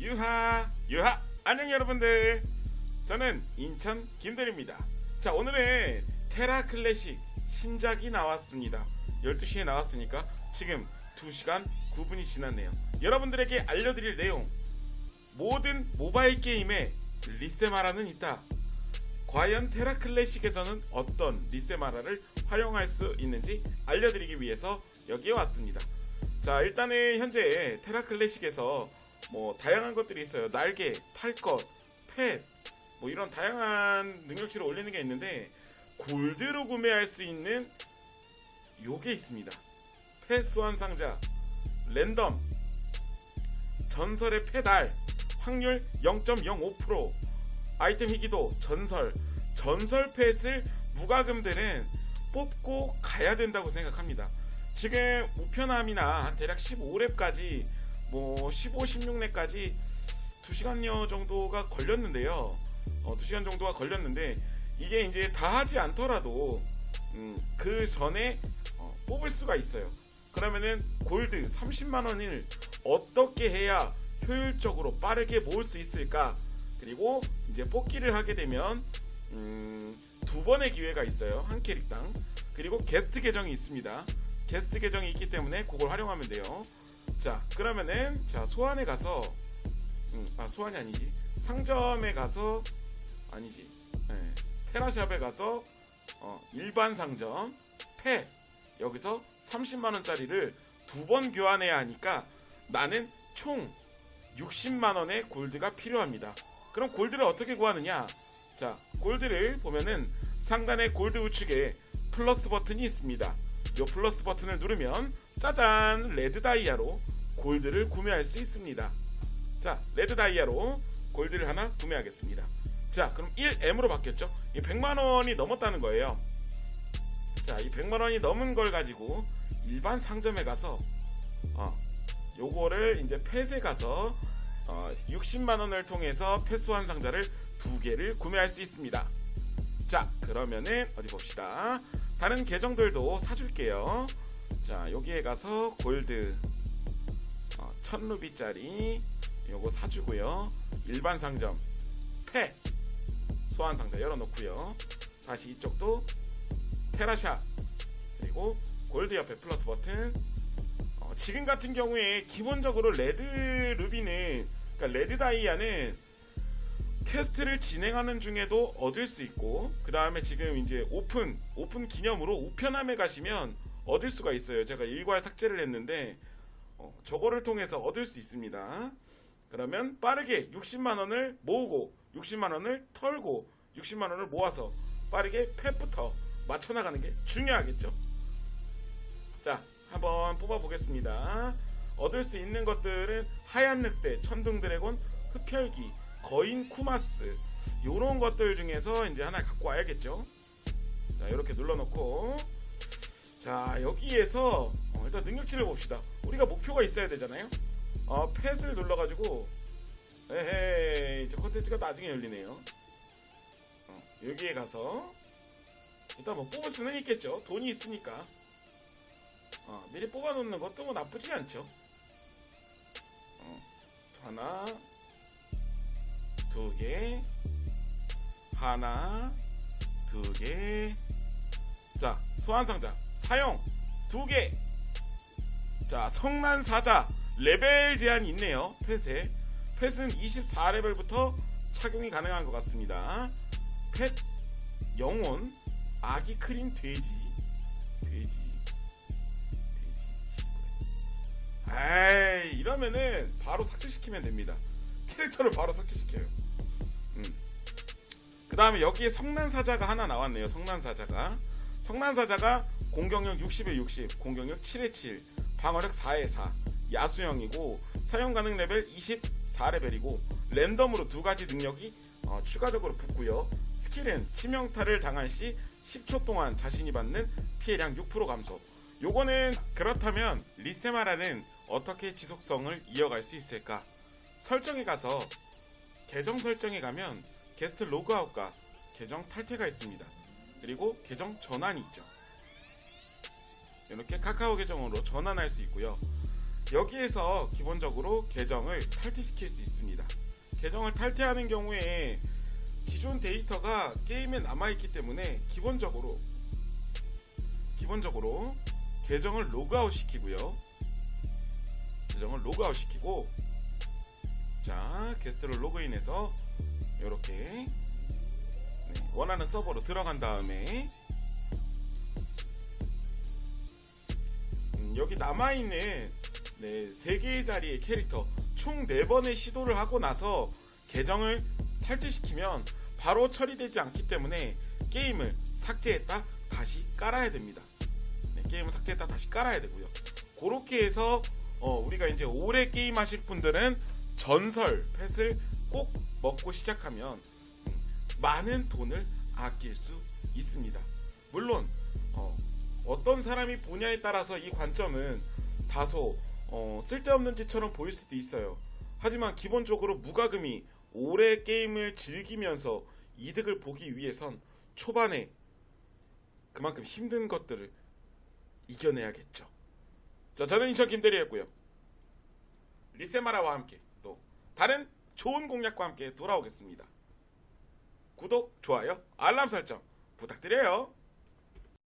유하 유하. 안녕 여러분들. 저는 인천 김대리입니다. 자 오늘은 테라 클래식 신작이 나왔습니다. 12시에 나왔으니까 지금 2시간 9분이 지났네요. 여러분들에게 알려드릴 내용. 모든 모바일 게임에 리세마라는 있다. 과연 테라 클래식에서는 어떤 리세마라를 활용할 수 있는지 알려드리기 위해서 여기에 왔습니다. 자 일단은 현재 테라 클래식에서 뭐 다양한 것들이 있어요. 날개, 탈 것, 펫, 뭐 이런 다양한 능력치를 올리는 게 있는데 골드로 구매할 수 있는 요게 있습니다. 펫 소환 상자, 랜덤, 전설의 페달, 확률 0.05%, 아이템 희귀도, 전설, 전설 펫을 무과금들은 뽑고 가야 된다고 생각합니다. 지금 우편함이나 한 대략 15렙까지 뭐 15, 16렙까지 2시간여 정도가 걸렸는데요. 어, 2시간 정도가 걸렸는데 이게 이제 다 하지 않더라도 음, 그 전에 어, 뽑을 수가 있어요. 그러면은 골드 30만 원을 어떻게 해야 효율적으로 빠르게 모을 수 있을까? 그리고 이제 뽑기를 하게 되면 음, 두 번의 기회가 있어요. 한 캐릭당. 그리고 게스트 계정이 있습니다. 게스트 계정이 있기 때문에 그걸 활용하면 돼요. 자, 그러면은 자 소환에 가서 음, 아 소환이 아니지 상점에 가서 아니지 네, 테라샵에 가서 어, 일반 상점 패 여기서 30만 원짜리를 두 번 교환해야 하니까 나는 총 60만 원의 골드가 필요합니다. 그럼 골드를 어떻게 구하느냐? 자, 골드를 보면은 상단의 골드 우측에 플러스 버튼이 있습니다. 이 플러스 버튼을 누르면 짜잔 레드 다이아로 골드를 구매할 수 있습니다. 자, 레드 다이아로 골드를 하나 구매하겠습니다. 자, 그럼 1M으로 바뀌었죠? 이 100만 원이 넘었다는 거예요. 자, 이 100만 원이 넘은 걸 가지고 일반 상점에 가서 어, 요거를 이제 펫에 가서 어, 60만 원을 통해서 펫 소환 상자를 두 개를 구매할 수 있습니다. 자, 그러면은 어디 봅시다. 다른 계정들도 사줄게요. 자, 여기에 가서 골드 어, 1000루비짜리 요거 사주고요. 일반 상점 패 소환 상자 열어놓고요. 다시 이쪽도 테라샷 그리고 골드 옆에 플러스 버튼 어, 지금 같은 경우에 기본적으로 레드 루비는 그러니까 레드 다이아는 퀘스트를 진행하는 중에도 얻을 수 있고 그 다음에 지금 이제 오픈 오픈 기념으로 우편함에 가시면 얻을 수가 있어요. 제가 일괄 삭제를 했는데 어, 저거를 통해서 얻을 수 있습니다. 그러면 빠르게 60만 원을 모으고 60만 원을 털고 60만 원을 모아서 빠르게 펫부터 맞춰 나가는 게 중요하겠죠. 자, 한번 뽑아 보겠습니다. 얻을 수 있는 것들은 하얀 늑대, 천둥 드래곤, 흡혈귀, 거인 쿠마스 요런 것들 중에서 이제 하나 갖고 와야겠죠. 자, 이렇게 눌러놓고 자 여기에서 어, 일단 능력치를 봅시다. 우리가 목표가 있어야 되잖아요. 어, 펫을 눌러가지고 에헤이 저 컨텐츠가 나중에 열리네요. 어, 여기에 가서 일단 뭐 뽑을 수는 있겠죠. 돈이 있으니까. 어, 미리 뽑아놓는 것도 뭐 나쁘지 않죠. 어, 하나, 두 개, 하나, 두 개. 자, 소환상자 사용 두 개. 자, 성난 사자 레벨 제한이 있네요. 펫에 펫은 24레벨부터 착용이 가능한 것 같습니다. 펫 영혼 아기 크림 돼지 돼지 돼지. 에이 이러면은 바로 삭제시키면 됩니다. 캐릭터를 바로 삭제시켜요. 음. 그 다음에 여기에 성난 사자가 하나 나왔네요. 성난 사자가. 성난 사자가 공격력 60에 60, 공격력 7에 7, 방어력 4에 4, 야수형이고 사용 가능 레벨 24레벨이고 랜덤으로 두 가지 능력이 어, 추가적으로 붙고요. 스킬은 치명타를 당한 시 10초 동안 자신이 받는 피해량 6% 감소. 요거는 그렇다면 리세마라는 어떻게 지속성을 이어갈 수 있을까? 설정에 가서 계정 설정에 가면 게스트 로그아웃과 계정 탈퇴가 있습니다. 그리고 계정 전환이 있죠. 이렇게 카카오 계정으로 전환할 수 있고요. 여기에서 기본적으로 계정을 탈퇴시킬 수 있습니다. 계정을 탈퇴하는 경우에 기존 데이터가 게임에 남아있기 때문에 기본적으로 기본적으로 계정을 로그아웃 시키고요. 계정을 로그아웃 시키고 자 게스트를 로그인해서 이렇게 네, 원하는 서버로 들어간 다음에 여기 남아있는 네, 3개의 자리의 캐릭터 총 4번의 시도를 하고 나서 계정을 탈퇴시키면 바로 처리되지 않기 때문에 게임을 삭제했다 다시 깔아야 됩니다. 네, 게임을 삭제했다 다시 깔아야 되고요. 그렇게 해서 어, 우리가 이제 오래 게임 하실 분들은 전설 펫을 꼭 먹고 시작하면 음, 많은 돈을 아낄 수 있습니다. 물론 어, 어떤 사람이 보냐에 따라서 이 관점은 다소 어, 쓸데없는 짓처럼 보일 수도 있어요. 하지만 기본적으로 무과금이 오래 게임을 즐기면서 이득을 보기 위해선 초반에 그만큼 힘든 것들을 이겨내야겠죠. 자, 저는 인천 김대리였고요. 리세마라와 함께 또 다른 좋은 공략과 함께 돌아오겠습니다. 구독, 좋아요, 알람 설정 부탁드려요.